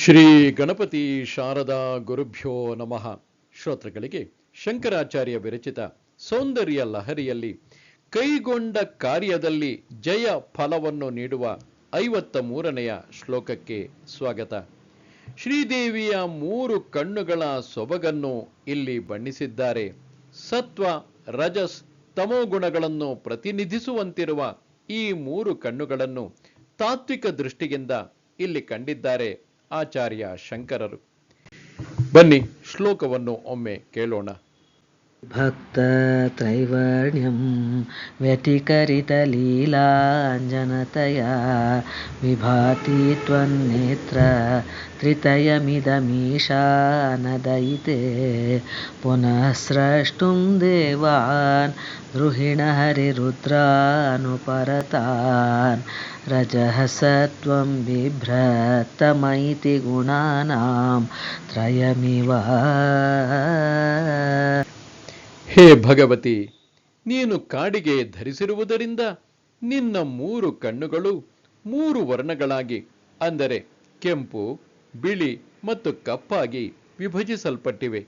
ಶ್ರೀ ಗಣಪತಿ ಶಾರದಾ ಗುರುಭ್ಯೋ ನಮಃ. ಶ್ರೋತೃಗಳಿಗೆ ಶಂಕರಾಚಾರ್ಯ ವಿರಚಿತ ಸೌಂದರ್ಯ ಲಹರಿಯಲ್ಲಿ ಕೈಗೊಂಡ ಕಾರ್ಯದಲ್ಲಿ ಜಯ ಫಲವನ್ನು ನೀಡುವ ಐವತ್ತ ಮೂರನೆಯ ಶ್ಲೋಕಕ್ಕೆ ಸ್ವಾಗತ. ಶ್ರೀದೇವಿಯ ಮೂರು ಕಣ್ಣುಗಳ ಸೊಬಗನ್ನು ಇಲ್ಲಿ ಬಣ್ಣಿಸಿದ್ದಾರೆ. ಸತ್ವ, ರಜಸ್ ತಮೋಗುಣಗಳನ್ನು ಪ್ರತಿನಿಧಿಸುವಂತಿರುವ ಈ ಮೂರು ಕಣ್ಣುಗಳನ್ನು ತಾತ್ವಿಕ ದೃಷ್ಟಿಯಿಂದ ಇಲ್ಲಿ ಕಂಡಿದ್ದಾರೆ. ಆಚಾರ್ಯ ಶಂಕರರು. ಬನ್ನಿ ಶ್ಲೋಕವನ್ನು ಒಮ್ಮೆ ಕೇಳೋಣ. भक्तत्रैवर्ण्यं व्यतिकरितलीलाञ्जनतया विभाति त्वन्नेत्र त्रितयमिदमीशानदयिते पुनः स्रष्टुं देवान् द्रुहिणहरिरुद्रानुपरतान् रजः सत्वं बिभ्रतमैति गुणानां त्रयमिव ಹೇ ಭಗವತಿ, ನೀನು ಕಾಡಿಗೆ ಧರಿಸಿರುವುದರಿಂದ ನಿನ್ನ ಮೂರು ಕಣ್ಣುಗಳು ಮೂರು ವರ್ಣಗಳಾಗಿ, ಅಂದರೆ ಕೆಂಪು, ಬಿಳಿ ಮತ್ತು ಕಪ್ಪಾಗಿ ವಿಭಜಿಸಲ್ಪಟ್ಟಿವೆ.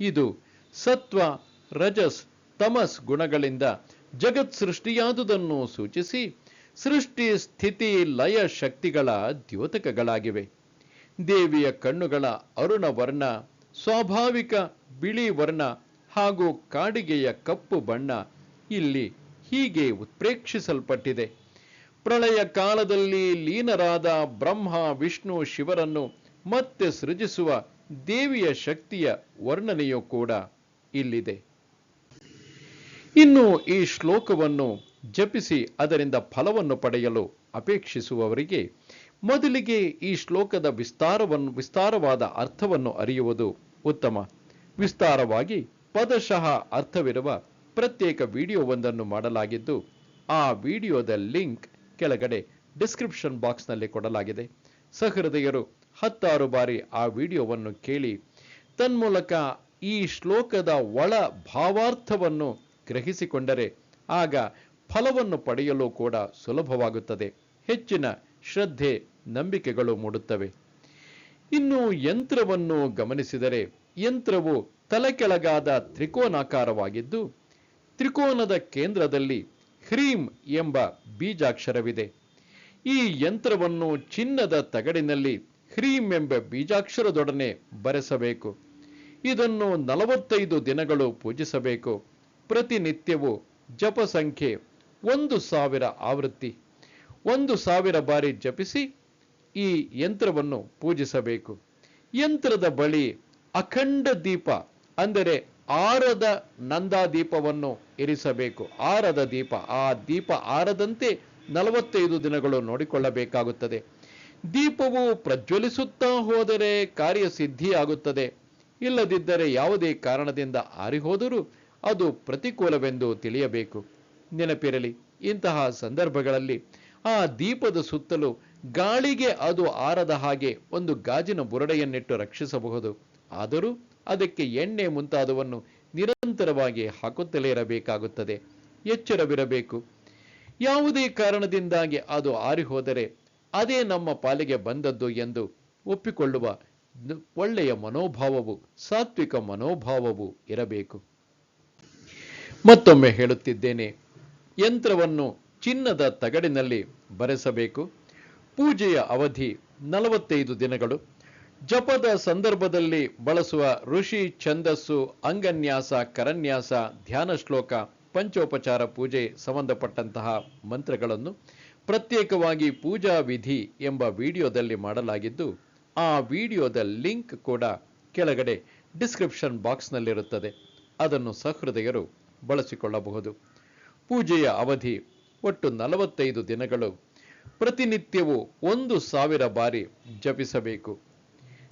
ಇದು ಸತ್ವ, ರಜಸ್, ತಮಸ್ ಗುಣಗಳಿಂದ ಜಗತ್ ಸೃಷ್ಟಿಯಾದುದನ್ನು ಸೂಚಿಸಿ ಸೃಷ್ಟಿ, ಸ್ಥಿತಿ, ಲಯ ಶಕ್ತಿಗಳ ದ್ಯೋತಕಗಳಾಗಿವೆ. ದೇವಿಯ ಕಣ್ಣುಗಳ ಅರುಣ ವರ್ಣ ಸ್ವಾಭಾವಿಕ ಬಿಳಿ ವರ್ಣ ಹಾಗೂ ಕಾಡಿಗೆಯ ಕಪ್ಪು ಬಣ್ಣ ಇಲ್ಲಿ ಹೀಗೆ ಉತ್ಪ್ರೇಕ್ಷಿಸಲ್ಪಟ್ಟಿದೆ. ಪ್ರಳಯ ಕಾಲದಲ್ಲಿ ಲೀನರಾದ ಬ್ರಹ್ಮ, ವಿಷ್ಣು, ಶಿವರನ್ನು ಮತ್ತೆ ಸೃಜಿಸುವ ದೇವಿಯ ಶಕ್ತಿಯ ವರ್ಣನೆಯೂ ಕೂಡ ಇಲ್ಲಿದೆ. ಇನ್ನು ಈ ಶ್ಲೋಕವನ್ನು ಜಪಿಸಿ ಅದರಿಂದ ಫಲವನ್ನು ಪಡೆಯಲು ಅಪೇಕ್ಷಿಸುವವರಿಗೆ ಮೊದಲಿಗೆ ಈ ಶ್ಲೋಕದ ವಿಸ್ತಾರವನ್ನು ವಿಸ್ತಾರವಾದ ಅರ್ಥವನ್ನು ಅರಿಯುವುದು ಉತ್ತಮ. ವಿಸ್ತಾರವಾಗಿ ಪದಶಃ ಅರ್ಥವಿರುವ ಪ್ರತ್ಯೇಕ ವಿಡಿಯೋವೊಂದನ್ನು ಮಾಡಲಾಗಿದ್ದು, ಆ ವಿಡಿಯೋದ ಲಿಂಕ್ ಕೆಳಗಡೆ ಡಿಸ್ಕ್ರಿಪ್ಷನ್ ಬಾಕ್ಸ್ನಲ್ಲಿ ಕೊಡಲಾಗಿದೆ. ಸಹೃದಯರು, ಹತ್ತಾರು ಬಾರಿ ಆ ವಿಡಿಯೋವನ್ನು ಕೇಳಿ, ತನ್ಮೂಲಕ ಈ ಶ್ಲೋಕದ ಒಳ ಭಾವಾರ್ಥವನ್ನು ಗ್ರಹಿಸಿಕೊಂಡರೆ ಆಗ ಫಲವನ್ನು ಪಡೆಯಲು ಕೂಡ ಸುಲಭವಾಗುತ್ತದೆ. ಹೆಚ್ಚಿನ ಶ್ರದ್ಧೆ, ನಂಬಿಕೆಗಳು ಮೂಡುತ್ತವೆ. ಇನ್ನು ಯಂತ್ರವನ್ನು ಗಮನಿಸಿದರೆ, ಯಂತ್ರವು ತಲೆಕೆಳಗಾದ ತ್ರಿಕೋನಾಕಾರವಾಗಿದ್ದು, ತ್ರಿಕೋನದ ಕೇಂದ್ರದಲ್ಲಿ ಹ್ರೀಂ ಎಂಬ ಬೀಜಾಕ್ಷರವಿದೆ. ಈ ಯಂತ್ರವನ್ನು ಚಿನ್ನದ ತಗಡಿನಲ್ಲಿ ಹ್ರೀಂ ಎಂಬ ಬೀಜಾಕ್ಷರದೊಡನೆ ಬರೆಸಬೇಕು. ಇದನ್ನು ನಲವತ್ತೈದು ದಿನಗಳು ಪೂಜಿಸಬೇಕು. ಪ್ರತಿನಿತ್ಯವೂ ಜಪ ಸಂಖ್ಯೆ ಒಂದು ಸಾವಿರ ಆವೃತ್ತಿ. ಒಂದು ಸಾವಿರ ಬಾರಿ ಜಪಿಸಿ ಈ ಯಂತ್ರವನ್ನು ಪೂಜಿಸಬೇಕು. ಯಂತ್ರದ ಬಳಿ ಅಖಂಡ ದೀಪ ಅಂದರೆ ಆರದ ನಂದಾದೀಪವನ್ನು ಇರಿಸಬೇಕು. ಆರದ ದೀಪ, ಆ ದೀಪ ಆರದಂತೆ ನಲವತ್ತೈದು ದಿನಗಳು ನೋಡಿಕೊಳ್ಳಬೇಕಾಗುತ್ತದೆ. ದೀಪವು ಪ್ರಜ್ವಲಿಸುತ್ತಾ ಹೋದರೆ ಕಾರ್ಯಸಿದ್ಧಿಯಾಗುತ್ತದೆ ಇಲ್ಲದಿದ್ದರೆ ಯಾವುದೇ ಕಾರಣದಿಂದ ಆರಿಹೋದರೂ ಅದು ಪ್ರತಿಕೂಲವೆಂದು ತಿಳಿಯಬೇಕು. ನೆನಪಿರಲಿ, ಇಂತಹ ಸಂದರ್ಭಗಳಲ್ಲಿ ಆ ದೀಪದ ಸುತ್ತಲೂ ಗಾಳಿಗೆ ಅದು ಆರದ ಹಾಗೆ ಒಂದು ಗಾಜಿನ ಬುರಡೆಯನ್ನಿಟ್ಟು ರಕ್ಷಿಸಬಹುದು. ಆದರೂ ಅದಕ್ಕೆ ಎಣ್ಣೆ ಮುಂತಾದವನ್ನು ನಿರಂತರವಾಗಿ ಹಾಕುತ್ತಲೇ ಇರಬೇಕಾಗುತ್ತದೆ. ಎಚ್ಚರವಿರಬೇಕು. ಯಾವುದೇ ಕಾರಣದಿಂದಾಗಿ ಅದು ಆರಿಹೋದರೆ ಅದೇ ನಮ್ಮ ಪಾಲಿಗೆ ಬಂದದ್ದು ಎಂದು ಒಪ್ಪಿಕೊಳ್ಳುವ ಒಳ್ಳೆಯ ಮನೋಭಾವವು, ಸಾತ್ವಿಕ ಮನೋಭಾವವು ಇರಬೇಕು. ಮತ್ತೊಮ್ಮೆ ಹೇಳುತ್ತಿದ್ದೇನೆ, ಯಂತ್ರವನ್ನು ಚಿನ್ನದ ತಗಡಿನಲ್ಲಿ ಬರೆಸಬೇಕು. ಪೂಜೆಯ ಅವಧಿ ನಲವತ್ತೈದು ದಿನಗಳು. ಜಪದ ಸಂದರ್ಭದಲ್ಲಿ ಬಳಸುವ ಋಷಿ ಛಂದಸ್ಸು, ಅಂಗನ್ಯಾಸ, ಕರನ್ಯಾಸ, ಧ್ಯಾನ ಶ್ಲೋಕ, ಪಂಚೋಪಚಾರ ಪೂಜೆ ಸಂಬಂಧಪಟ್ಟಂತಹ ಮಂತ್ರಗಳನ್ನು ಪ್ರತ್ಯೇಕವಾಗಿ ಪೂಜಾ ವಿಧಿ ಎಂಬ ವಿಡಿಯೋದಲ್ಲಿ ಮಾಡಲಾಗಿದ್ದು, ಆ ವಿಡಿಯೋದ ಲಿಂಕ್ ಕೂಡ ಕೆಳಗಡೆ ಡಿಸ್ಕ್ರಿಪ್ಷನ್ ಬಾಕ್ಸ್ನಲ್ಲಿರುತ್ತದೆ. ಅದನ್ನು ಸಹೃದಯರು ಬಳಸಿಕೊಳ್ಳಬಹುದು. ಪೂಜೆಯ ಅವಧಿ ಒಟ್ಟು ನಲವತ್ತೈದು ದಿನಗಳು. ಪ್ರತಿನಿತ್ಯವೂ ಒಂದು ಸಾವಿರ ಬಾರಿ ಜಪಿಸಬೇಕು.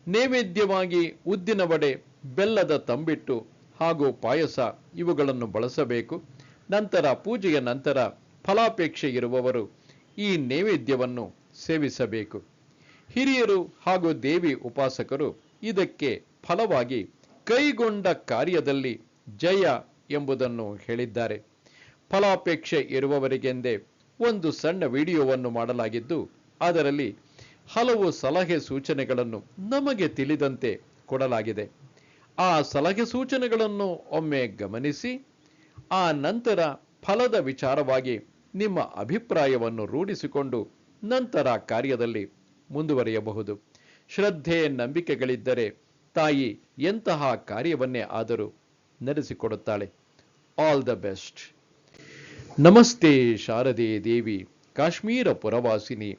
ನೈವೇದ್ಯವಾಗಿ ಉದ್ದಿನ ವಡೆ, ಬೆಲ್ಲದ ತಂಬಿಟ್ಟು ಹಾಗೂ ಪಾಯಸ ಇವುಗಳನ್ನು ಬಳಸಬೇಕು. ನಂತರ ಪೂಜೆಯ ನಂತರ ಫಲಾಪೇಕ್ಷೆ ಇರುವವರು ಈ ನೈವೇದ್ಯವನ್ನು ಸೇವಿಸಬೇಕು. ಹಿರಿಯರು ಹಾಗೂ ದೇವಿ ಉಪಾಸಕರು ಇದಕ್ಕೆ ಫಲವಾಗಿ ಕೈಗೊಂಡ ಕಾರ್ಯದಲ್ಲಿ ಜಯ ಎಂಬುದನ್ನು ಹೇಳಿದ್ದಾರೆ. ಫಲಾಪೇಕ್ಷೆ ಇರುವವರಿಗೆಂದೇ ಒಂದು ಸಣ್ಣ ವಿಡಿಯೋವನ್ನು ಮಾಡಲಾಗಿದ್ದು, ಅದರಲ್ಲಿ ಹಲವು ಸಲಹೆ ಸೂಚನೆಗಳನ್ನು ನಮಗೆ ತಿಳಿದಂತೆ ಕೊಡಲಾಗಿದೆ. ಆ ಸಲಹೆ ಸೂಚನೆಗಳನ್ನು ಒಮ್ಮೆ ಗಮನಿಸಿ, ಆ ನಂತರ ಫಲದ ವಿಚಾರವಾಗಿ ನಿಮ್ಮ ಅಭಿಪ್ರಾಯವನ್ನು ರೂಢಿಸಿಕೊಂಡು ನಂತರ ಕಾರ್ಯದಲ್ಲಿ ಮುಂದುವರಿಯಬಹುದು. ಶ್ರದ್ಧೆ, ನಂಬಿಕೆಗಳಿದ್ದರೆ ತಾಯಿ ಎಂತಹ ಕಾರ್ಯವನ್ನೇ ಆದರೂ ನಡೆಸಿಕೊಡುತ್ತಾಳೆ. All the best. ನಮಸ್ತೆ ಶಾರದೆ ದೇವಿ, ಕಾಶ್ಮೀರ ಪುರವಾಸಿನಿ.